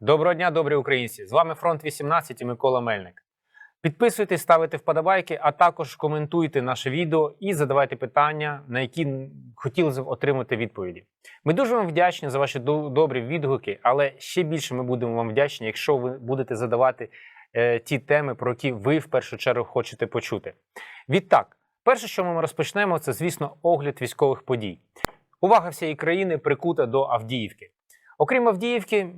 Доброго дня, добрі українці! З вами Фронт 18 і Микола Мельник. Підписуйтесь, ставте вподобайки, а також коментуйте наше відео і задавайте питання, на які хотіли б отримати відповіді. Ми дуже вам вдячні за ваші добрі відгуки, але ще більше ми будемо вам вдячні, якщо ви будете задавати е, ті теми, про які ви в першу чергу хочете почути. Відтак, перше, що ми розпочнемо, це, звісно, огляд військових подій. Увага всієї країни прикута до Авдіївки. Окрім Авдіївки,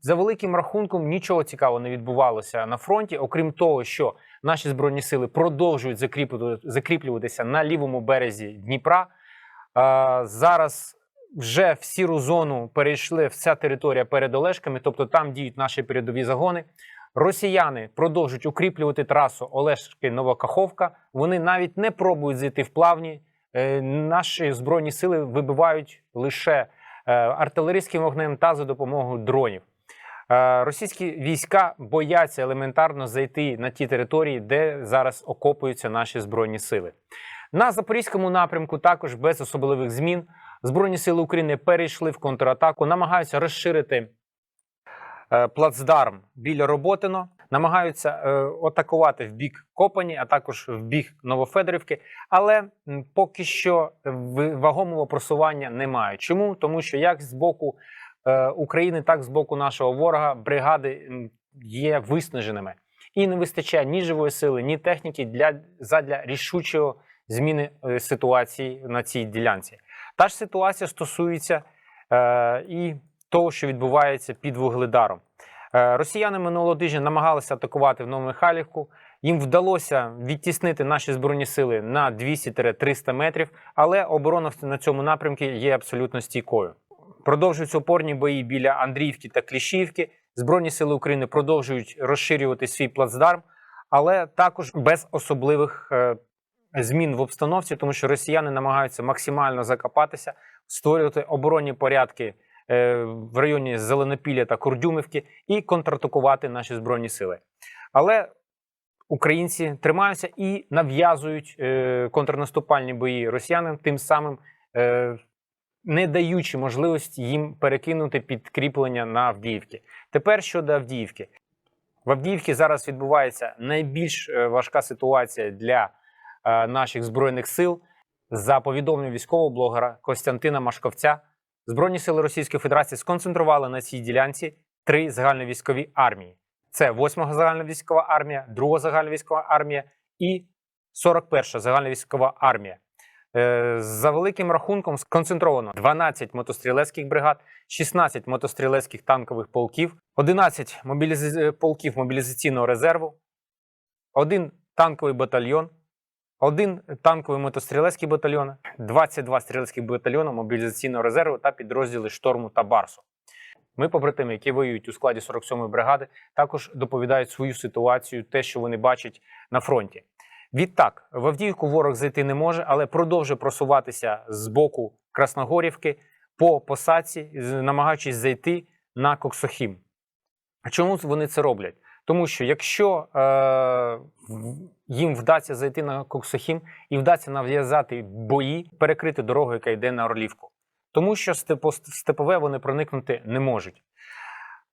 за великим рахунком нічого цікавого не відбувалося на фронті, окрім того, що наші збройні сили продовжують закріплювати- закріплюватися на лівому березі Дніпра. Зараз вже в сіру зону перейшли вся територія перед Олешками, тобто там діють наші передові загони. Росіяни продовжують укріплювати трасу Олешки Новокаховка. Вони навіть не пробують зайти в плавні. Е, Наші збройні сили вибивають лише артилерійським вогнем та за допомогою дронів. Е, Російські війська бояться елементарно зайти на ті території, де зараз окопуються наші збройні сили. На запорізькому напрямку також без особливих змін збройні сили України перейшли в контратаку, намагаються розширити е, плацдарм біля Роботино, намагаються е, атакувати в бік Копані, а також в бік Новофедорівки. Але поки що вагомого просування немає. Чому? Тому що як з боку е, України, так з боку нашого ворога бригади є виснаженими. І не вистачає ні живої сили, ні техніки для задля рішучого зміни е, ситуації на цій ділянці. Та ж ситуація стосується е, і того, що відбувається під Вугледаром. Е, Росіяни минулого тижня намагалися атакувати в Новомихайлівку. Їм вдалося відтіснити наші збройні сили на 200-300 метрів, але оборона на цьому напрямку є абсолютно стійкою. Продовжуються опорні бої біля Андріївки та Кліщівки. Збройні сили України продовжують розширювати свій плацдарм, але також без особливих е, змін в обстановці, тому що росіяни намагаються максимально закопатися, створювати оборонні порядки в районі Зеленопілля та Курдюмівки і контратакувати наші збройні сили. Але українці тримаються і нав'язують е, контрнаступальні бої росіянам, тим самим е, не даючи можливості їм перекинути підкріплення на Авдіївки. Тепер щодо Авдіївки. В Авдіївці зараз відбувається найбільш е, важка ситуація для е, наших збройних сил. За повідомленням військового блогера Костянтина Машковця, Збройні сили Російської Федерації сконцентрували на цій ділянці три загальновійськові армії: це 8-га загальновійськова армія, 2-га загальновійськова армія і 41-ша загальновійськова армія. Е, За великим рахунком сконцентровано 12 мотострілецьких бригад, 16 мотострілецьких танкових полків, 11 мобіліз... полків мобілізаційного резерву, один танковий батальйон, один танковий мотострілецький батальйон, 22 стрілецьких батальйони мобілізаційного резерву та підрозділи шторму та барсу. Ми, побратими, які воюють у складі 47-ї бригади, також доповідають свою ситуацію, те, що вони бачать на фронті. Відтак, в Авдіївку ворог зайти не може, але продовжує просуватися з боку Красногорівки по посадці, намагаючись зайти на Коксохім. Чому вони це роблять? Тому що якщо е, їм вдасться зайти на Коксохім і вдасться нав'язати бої, перекрити дорогу, яка йде на Орлівку, тому що степо- степове вони проникнути не можуть.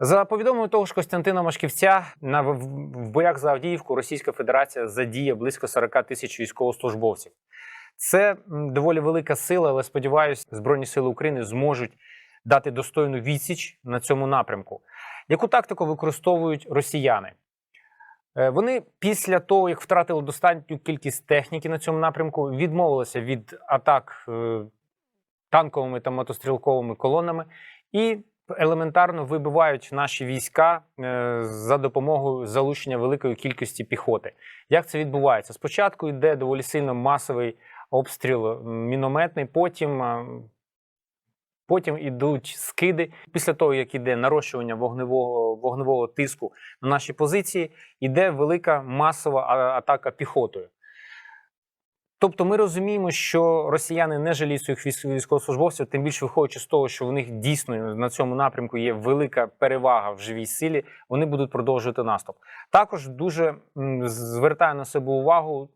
За повідомленням того ж Костянтина Машківця, на в, в боях за Авдіївку Російська Федерація задіє близько 40 тисяч військовослужбовців. Це доволі велика сила, але сподіваюся, Збройні Сили України зможуть дати достойну відсіч на цьому напрямку. Яку тактику використовують росіяни? Е, Вони після того, як втратили достатню кількість техніки на цьому напрямку, відмовилися від атак е, танковими та мотострілковими колонами і елементарно вибивають наші війська е, за допомогою залучення великої кількості піхоти. Як це відбувається? Спочатку йде доволі сильно масовий обстріл мінометний, потім. Потім ідуть скиди. Після того, як іде нарощування вогневого вогневого тиску на наші позиції, іде велика масова атака піхотою. Тобто ми розуміємо, що росіяни не жаліють своїх військ- військовослужбовців, тим більше виходячи з того, що в них дійсно на цьому напрямку є велика перевага в живій силі, вони будуть продовжувати наступ. Також дуже звертаю на себе увагу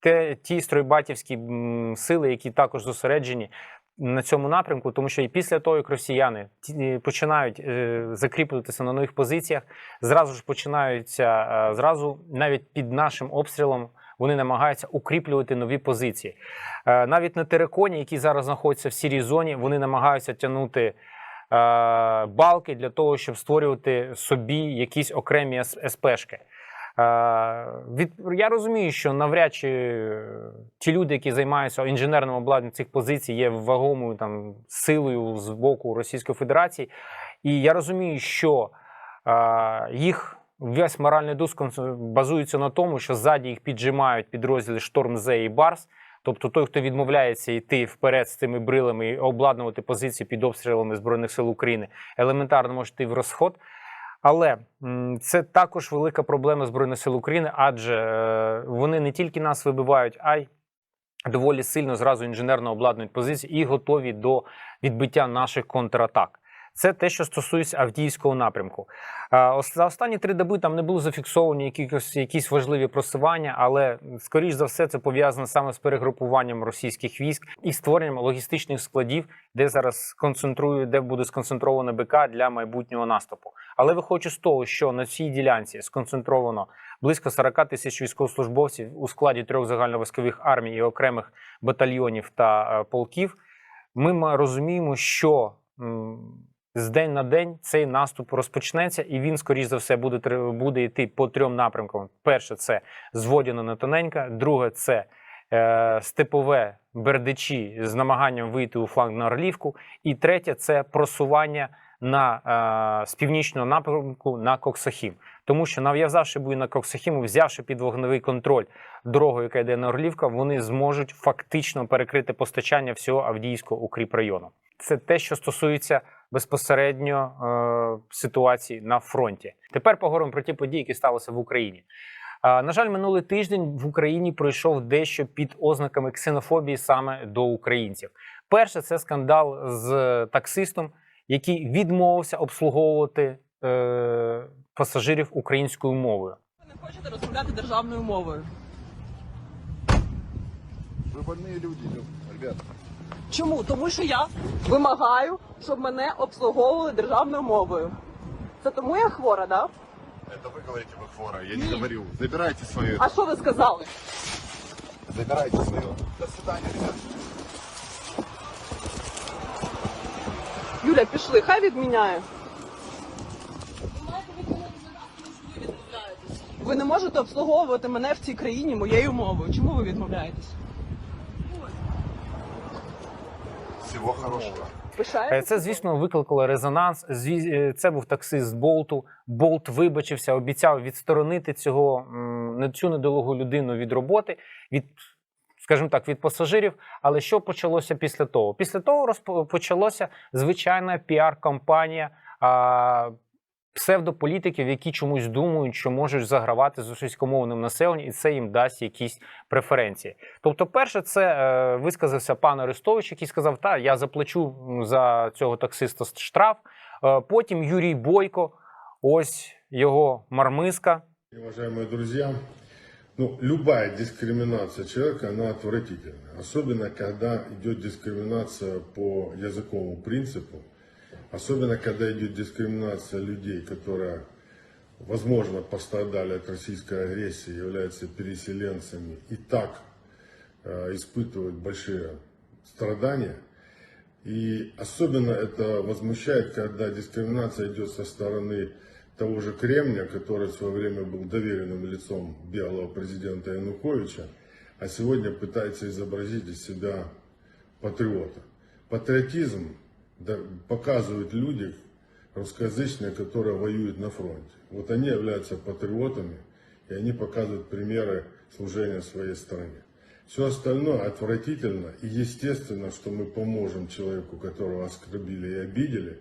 те, ті стройбатівські сили, які також зосереджені на цьому напрямку, тому що і після того, як росіяни ті- починають е, закріплюватися на нових позиціях, зразу ж починаються е, зразу навіть під нашим обстрілом. Вони намагаються укріплювати нові позиції. Е, навіть на териконі, які зараз знаходяться в сірій зоні, вони намагаються тягнути е, балки для того, щоб створювати собі якісь окремі СПшки. Е, від, я розумію, що навряд чи е, ті люди, які займаються інженерним обладнанням цих позицій, є вагомою там силою з боку Російської Федерації. І я розумію, що е, їх весь моральний дух базується на тому, що ззаді їх піджимають підрозділи Шторм Зе і Барс. Тобто той, хто відмовляється йти вперед з цими брилами і обладнувати позиції під обстрілами Збройних сил України, елементарно може йти в розход. Але це також велика проблема Збройних сил України, адже е, вони не тільки нас вибивають, а й доволі сильно зразу інженерно обладнують позиції і готові до відбиття наших контратак. Це те, що стосується Авдіївського напрямку. Е, За останні три доби там не були зафіксовані якісь, якісь важливі просування, але скоріш за все це пов'язано саме з перегрупуванням російських військ і створенням логістичних складів, де зараз концентрую, де буде сконцентровано БК для майбутнього наступу. Але виходячи з того, що на цій ділянці сконцентровано близько 40 тисяч військовослужбовців у складі трьох загальновійськових армій і окремих батальйонів та е, полків, ми розуміємо, що з день на день цей наступ розпочнеться, і він, скоріш за все, буде, буде йти по трьом напрямкам. Перше, це зводяно на тоненька, друге, це е, степове бердичі з намаганням вийти у фланг на Орлівку. І третє це просування на е, з північного напрямку на Коксахім. Тому що нав'язавши бої на Коксахіму, взявши під вогневий контроль дорогу, яка йде на Орлівка, вони зможуть фактично перекрити постачання всього Авдіївського укріпрайону. Це те, що стосується безпосередньо е, ситуації на фронті. Тепер поговоримо про ті події, які сталися в Україні. А, На жаль, минулий тиждень в Україні пройшов дещо під ознаками ксенофобії саме до українців. Перше, це скандал з таксистом, який відмовився обслуговувати е, пасажирів українською мовою. Ви не хочете розмовляти державною мовою. Вы больные люди, ну, ребят. Чому? Тому що я вимагаю, щоб мене обслуговували державною мовою. Це тому я хвора, да? Это вы говорите, вы хвора. Я не Нет. говорю. Забирайте свое. А що ви сказали? Забирайте свое. До свидания, ребят. Юля, пішли, хай відміняє. Ви не можете обслуговувати мене в цій країні моєю мовою. Чому ви відмовляєтесь? Всего хорошего. Е, Це, звісно, викликало резонанс. Е, Це був таксист з Болту. Болт вибачився, обіцяв відсторонити цього цю недолугу людину від роботи, від, скажімо так, від пасажирів. Але що почалося після того? Після того розпо- почалося звичайна піар-кампанія. Псевдополітиків, які чомусь думають, що можуть загравати з російськомовним населенням, і це їм дасть якісь преференції. Тобто, перше, це е, висказався пан Арестович, який сказав: Та я заплачу за цього таксиста штраф. Е, потім Юрій Бойко, ось його мармиска. Уважаемые друзья, ну, любая дискриминация человека, она отвратительна. Особенно, когда идет дискриминация по языковому принципу. Особенно, когда идет дискриминация людей, которые, возможно, пострадали от российской агрессии, являются переселенцами и так э, испытывают большие страдания. И особенно это возмущает, когда дискриминация идет со стороны того же Кремня, который в свое время был доверенным лицом белого президента Януковича, а сегодня пытается изобразить из себя патриота. Патриотизм показывают люди русскоязычные, которые воюют на фронте. Вот они являются патриотами, и они показывают примеры служения своей стране. Все остальное отвратительно, и естественно, что мы поможем человеку, которого оскорбили и обидели,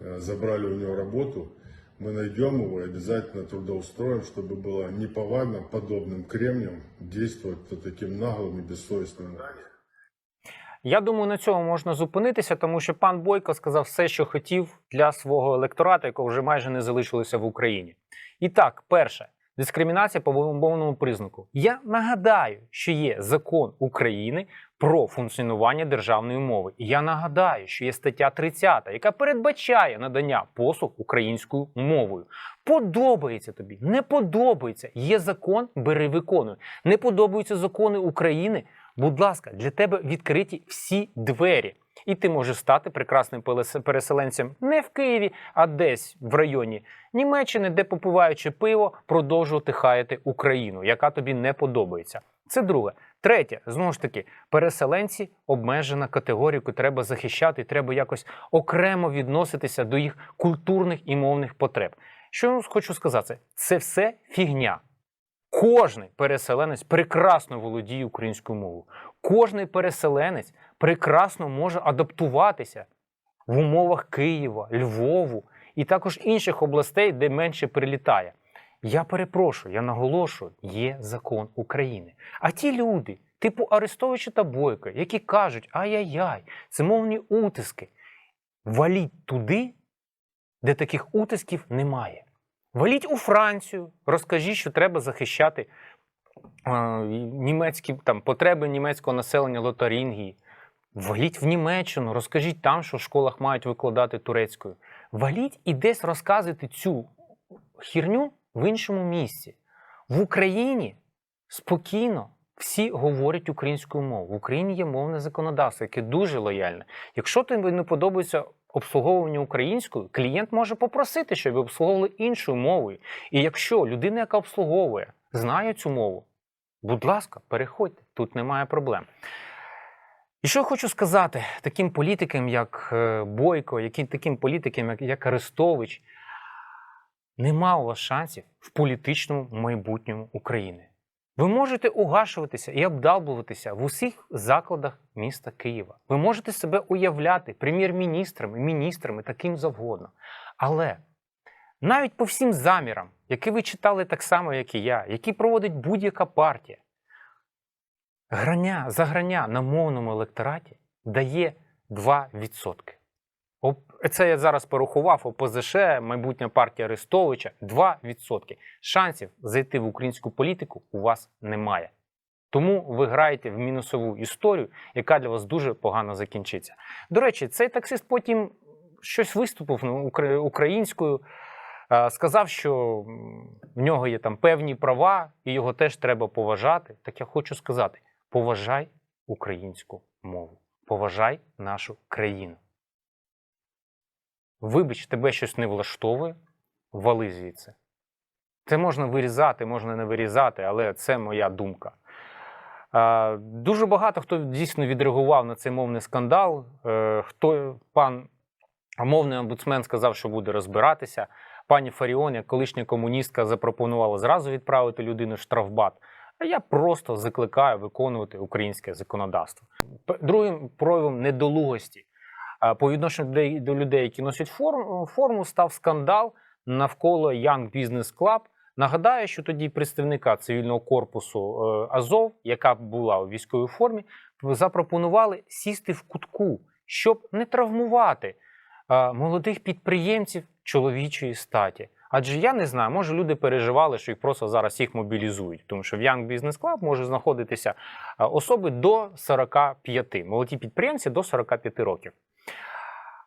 э, забрали у него работу, мы найдем его и обязательно трудоустроим, чтобы было неповадно подобным кремням действовать таким наглым и бессовестным. Я думаю, на цьому можна зупинитися, тому що пан Бойко сказав все, що хотів для свого електората, якого вже майже не залишилося в Україні. І так, перше, дискримінація по мовному признаку. Я нагадаю, що є закон України про функціонування державної мови. І я нагадаю, що є стаття 30, яка передбачає надання послуг українською мовою. Подобається тобі, не подобається. Є закон, бери виконуй. Не подобаються закони України. Будь ласка, для тебе відкриті всі двері. І ти можеш стати прекрасним переселенцем не в Києві, а десь в районі Німеччини, де попиваючи пиво, продовжувати хаяти Україну, яка тобі не подобається. Це друге. Третє, знову ж таки, переселенці обмежена категорія, яку треба захищати, і треба якось окремо відноситися до їх культурних і мовних потреб. Що я хочу сказати, це все фігня. Кожний переселенець прекрасно володіє українською мовою. Кожний переселенець прекрасно може адаптуватися в умовах Києва, Львову і також інших областей, де менше прилітає. Я перепрошую, я наголошую, є закон України. А ті люди, типу Арестовича та Бойка, які кажуть, ай-яй-яй, це мовні утиски, валіть туди, де таких утисків немає. Валіть у Францію, розкажіть, що треба захищати е, німецькі там, потреби німецького населення Лотарингії. Валіть в Німеччину, розкажіть там, що в школах мають викладати турецькою. Валіть і десь розказуйте цю хірню в іншому місці. В Україні спокійно всі говорять українською мовою. В Україні є мовне законодавство, яке дуже лояльне. Якщо тобі не подобається обслуговування українською, клієнт може попросити, щоб ви обслуговували іншою мовою. І якщо людина, яка обслуговує, знає цю мову, будь ласка, переходьте, тут немає проблем. І що я хочу сказати таким політикам, як е, Бойко, які, таким політикам, як, як Арестович, нема у вас шансів в політичному майбутньому України. Ви можете угашуватися і обдалбуватися в усіх закладах міста Києва. Ви можете себе уявляти прем'єр-міністрами, міністрами, таким завгодно. Але навіть по всім замірам, які ви читали так само, як і я, які проводить будь-яка партія, грання, заграння на мовному електораті дає 2%. Це я зараз порахував ОПЗШ, майбутня партія Арестовича 2%. Шансів зайти в українську політику у вас немає. Тому ви граєте в мінусову історію, яка для вас дуже погано закінчиться. До речі, цей таксист потім щось виступив ну, українською, сказав, що в нього є там певні права, і його теж треба поважати. Так я хочу сказати: поважай українську мову, поважай нашу країну. Вибач, тебе щось не влаштовує, вали звідси. Це можна вирізати, можна не вирізати, але це моя думка. Дуже багато хто дійсно відреагував на цей мовний скандал. Е, Хто пан мовний омбудсмен сказав, що буде розбиратися. Пані Фаріон, як колишня комуністка, запропонувала зразу відправити людину в штрафбат. А я просто закликаю виконувати українське законодавство. Другим проявом недолугості по відношенню до людей- які носять форму, форму, став скандал навколо Young Business Club. Нагадаю, що тоді представника цивільного корпусу е, Азов, яка була у військовій формі, запропонували сісти в кутку, щоб не травмувати е, молодих підприємців чоловічої статі. Адже я не знаю, може люди переживали, що їх просто зараз їх мобілізують, тому що в Young Business Club може знаходитися е, особи до 45, молоді підприємці до 45 років.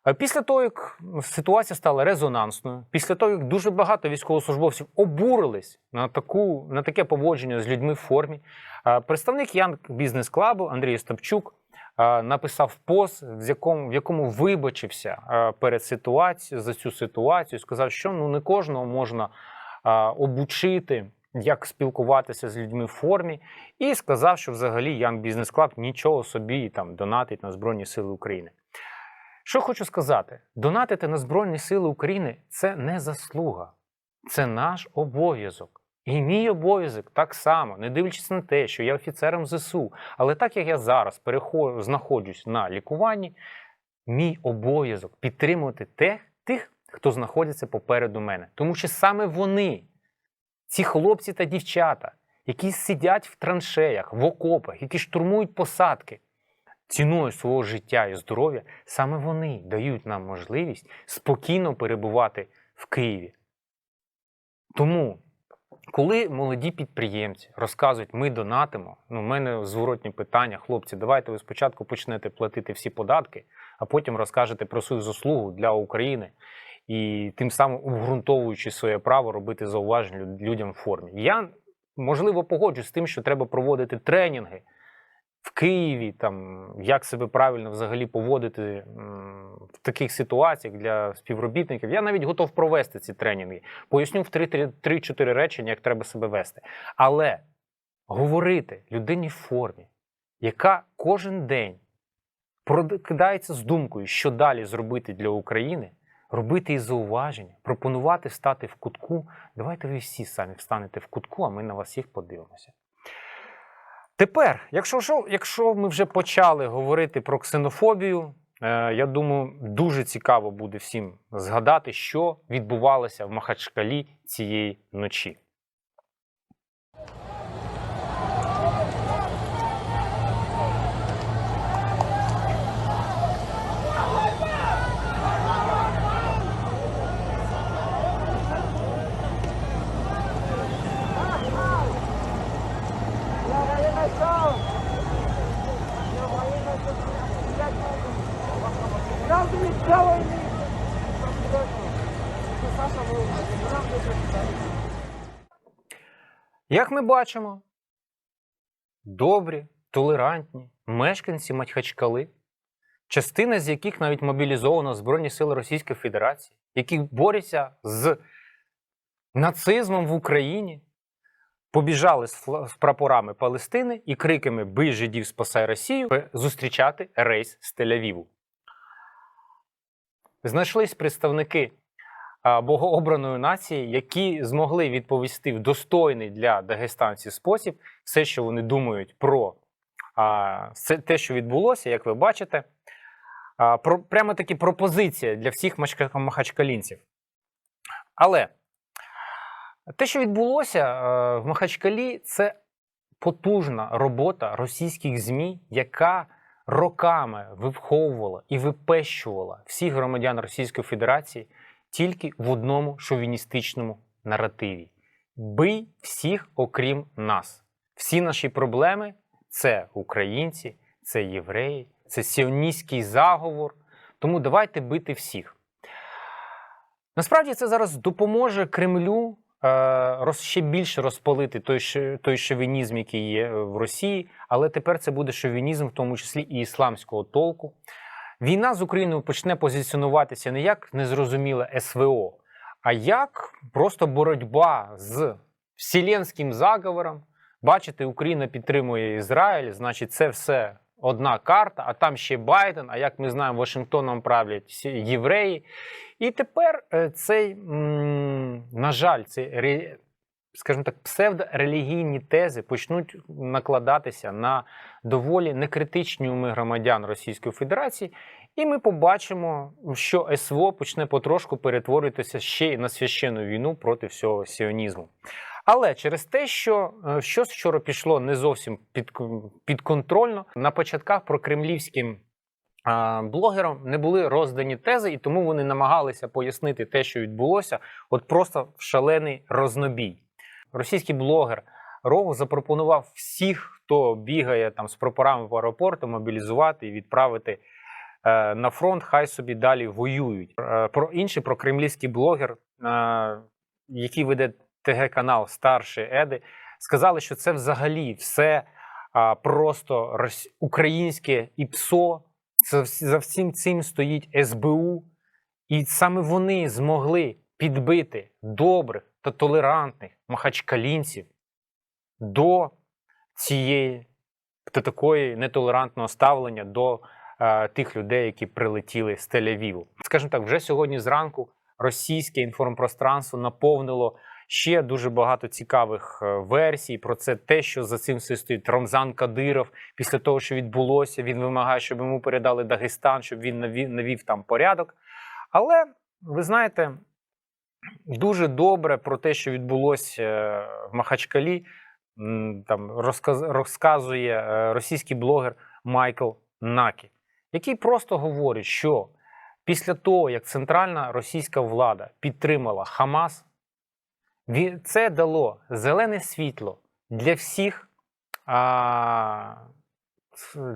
Е, Після того, як ситуація стала резонансною, після того, як дуже багато військовослужбовців обурились на, таку, на таке поводження з людьми в формі, е, представник Young Business Club Андрій Стапчук е, написав пост, в якому, в якому вибачився перед ситуацією за цю ситуацію, сказав, що ну не кожного можна обучити. Як спілкуватися з людьми в формі, і сказав, що взагалі Young Business Club нічого собі там донатить на Збройні Сили України. Що хочу сказати: донатити на Збройні Сили України це не заслуга, це наш обов'язок. І мій обов'язок так само, не дивлячись на те, що я офіцером ЗСУ. Але так як я зараз переходжу, знаходжусь на лікуванні, мій обов'язок підтримувати тих, тих, хто знаходиться попереду мене. Тому що саме вони, ці хлопці та дівчата, які сидять в траншеях, в окопах, які штурмують посадки, ціною свого життя і здоров'я, саме вони дають нам можливість спокійно перебувати в Києві. Тому Коли молоді підприємці розказують, ми донатимо, ну, в мене зворотні питання, хлопці, давайте ви спочатку почнете платити всі податки, а потім розкажете про свою заслугу для України і тим самим обґрунтовуючи своє право робити зауваження людям в формі. Я можливо погоджуюсь з тим, що треба проводити тренінги в Києві, там як себе правильно взагалі поводити в таких ситуаціях для співробітників. Я навіть готов провести ці тренінги. Поясню в 3-4 речення, як треба себе вести. Але говорити людині в формі, яка кожен день прокидається з думкою, що далі зробити для України, робити і зауваження, пропонувати стати в кутку. Давайте ви всі самі встанете в кутку, а ми на вас всіх подивимося. Тепер, якщо, що- якщо ми вже почали говорити про ксенофобію, е, я думаю, дуже цікаво буде всім згадати, що відбувалося в Махачкалі цієї ночі. Як ми бачимо, добрі, толерантні мешканці Махачкали, частина з яких навіть мобілізована Збройні Сили Російської Федерації, які борються з нацизмом в Україні, побіжали з прапорами Палестини і криками Бий жидів, спасай Росію зустрічати рейс з Тель-Авіву. Знайшлись представники богообраної нації, які змогли відповісти в достойний для дагестанців спосіб все, що вони думають про все те, що відбулося, як ви бачите. Прямо таки пропозиція для всіх махачкалінців. Але те, що відбулося в Махачкалі, це потужна робота російських ЗМІ, яка роками виховувала і випещувала всіх громадян Російської Федерації тільки в одному шовіністичному наративі: бий всіх, окрім нас. Всі наші проблеми це українці, це євреї, це сіоністський заговор. Тому давайте бити всіх. Насправді це зараз допоможе Кремлю роз, ще більше розпалити той, той шовінізм, який є е, в Росії, але тепер це буде шовінізм, в тому числі і ісламського толку. Війна з Україною почне позиціонуватися не як незрозуміле СВО, а як просто боротьба з вселенським заговором. Бачите, Україна підтримує Ізраїль, значить, це все одна карта, а там ще Байден. А як ми знаємо, Вашингтоном правлять євреї. І тепер е, цей, на жаль, цей, скажімо так, псевдорелігійні тези почнуть накладатися на доволі некритичні уми громадян Російської Федерації, і ми побачимо, що СВО почне потрошку перетворюватися ще й на священну війну проти всього сіонізму. Але через те, що е, щось вчора пішло не зовсім під, підконтрольно, на початках прокремлівським а, блогерам не були роздані тези, і тому вони намагалися пояснити те, що відбулося, от просто в шалений рознобій. Російський блогер Рогу запропонував всіх, хто бігає там з прапорами в аеропорту, мобілізувати і відправити е, на фронт, хай собі далі воюють. Е, про інший прокремлівський блогер, е, який веде ТГ-канал Старші Еди, сказали, що це взагалі все а, просто рос- українське ІПСО. Це за всім цим стоїть СБУ, і саме вони змогли підбити добрих та толерантних махачкалінців до цієї до такої нетолерантного ставлення до е, тих людей, які прилетіли з Тель-Авіву. Скажімо так, вже сьогодні зранку російське інформпространство наповнило ще дуже багато цікавих е, версій про це, те, що за цим все стоїть Рамзан Кадиров. Після того, що відбулося, він вимагає, щоб йому передали Дагестан, щоб він навів, навів там порядок. Але ви знаєте, дуже добре про те, що відбулося е, в Махачкалі, там розказ, розказує е, російський блогер Майкл Накі, який просто говорить, що після того, як центральна російська влада підтримала Хамас, Це дало зелене світло для всіх,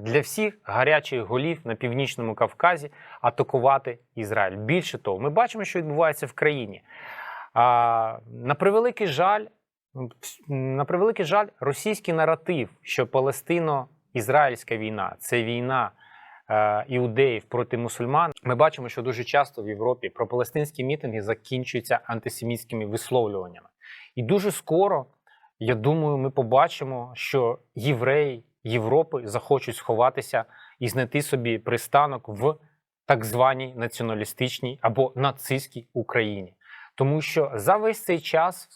для всіх гарячих голів на північному Кавказі атакувати Ізраїль. Більше того, ми бачимо, що відбувається в країні. На превеликий жаль, на превеликий жаль, російський наратив, що Палестино-Ізраїльська війна це війна іудеїв проти мусульман. Ми бачимо, що дуже часто в Європі пропалестинські мітинги закінчуються антисемітськими висловлюваннями. І дуже скоро, я думаю, ми побачимо, що євреї Європи захочуть сховатися і знайти собі пристанок в так званій націоналістичній або нацистській Україні. Тому що за весь цей час,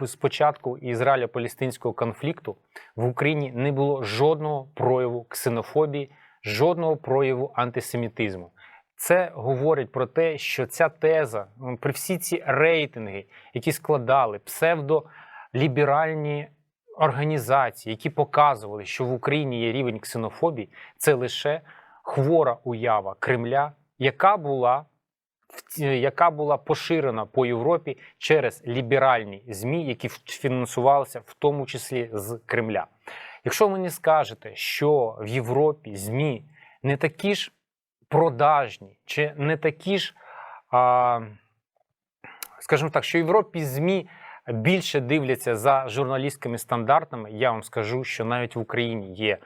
з початку Ізраїля-Палестинського конфлікту, в Україні не було жодного прояву ксенофобії, жодного прояву антисемітизму. Це говорить про те, що ця теза, при всі ці рейтинги, які складали псевдоліберальні організації, які показували, що в Україні є рівень ксенофобії, це лише хвора уява Кремля, яка була в- яка була поширена по Європі через ліберальні ЗМІ, які фінансувалися в тому числі з Кремля. Якщо ви мені скажете, що в Європі ЗМІ не такі ж продажні, чи не такі ж, а, скажімо так, що в Європі ЗМІ більше дивляться за журналістськими стандартами, я вам скажу, що навіть в Україні є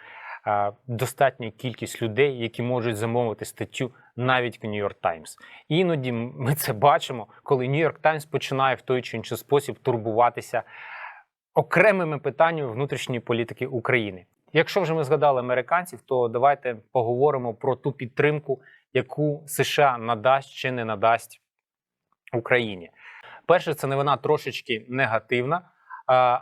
е, достатня кількість людей, які можуть замовити статтю навіть в Нью-Йорк Таймс. Іноді ми це бачимо, коли Нью-Йорк Таймс починає в той чи інший спосіб турбуватися окремими питаннями внутрішньої політики України. Якщо вже ми згадали американців, то давайте поговоримо про ту підтримку, яку США надасть чи не надасть Україні. Перше, це новина трошечки негативна,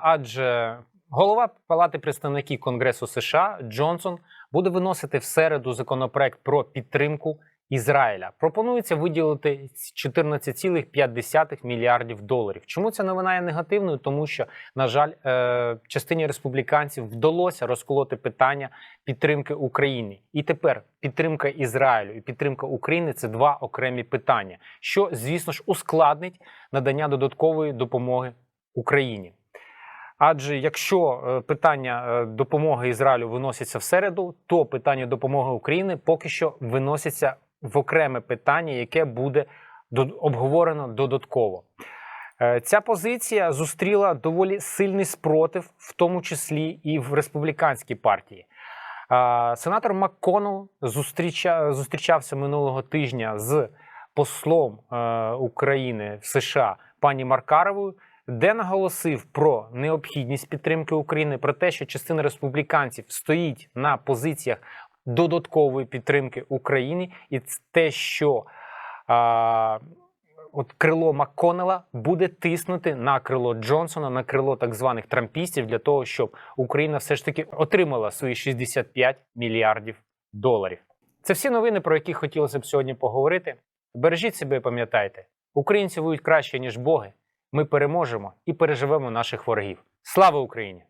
адже голова Палати представників Конгресу США Джонсон буде виносити в середу законопроект про підтримку Ізраїля. Пропонується виділити 14,5 мільярдів доларів. Чому ця новина є негативною? Тому що, на жаль, е, частині республіканців вдалося розколоти питання підтримки України. І тепер підтримка Ізраїлю і підтримка України це два окремі питання, що, звісно ж, ускладнить надання додаткової допомоги Україні. Адже якщо е, питання е, допомоги Ізраїлю виносяться в середу, то питання допомоги України поки що виносяться в окреме питання, яке буде обговорено додатково. Е, Ця позиція зустріла доволі сильний спротив, в тому числі і в республіканській партії. Сенатор МакКоннелл зустріча, зустрічався минулого тижня з послом е, України в США пані Маркаровою, де наголосив про необхідність підтримки України, про те, що частина республіканців стоїть на позиціях додаткової підтримки України, і те, що а, от крило МакКоннелла буде тиснути на крило Джонсона, на крило так званих трампістів, для того, щоб Україна все ж таки отримала свої 65 мільярдів доларів. Це всі новини, про які хотілося б сьогодні поговорити. Бережіть себе, і пам'ятайте, українці воюють краще ніж боги. Ми переможемо і переживемо наших ворогів. Слава Україні!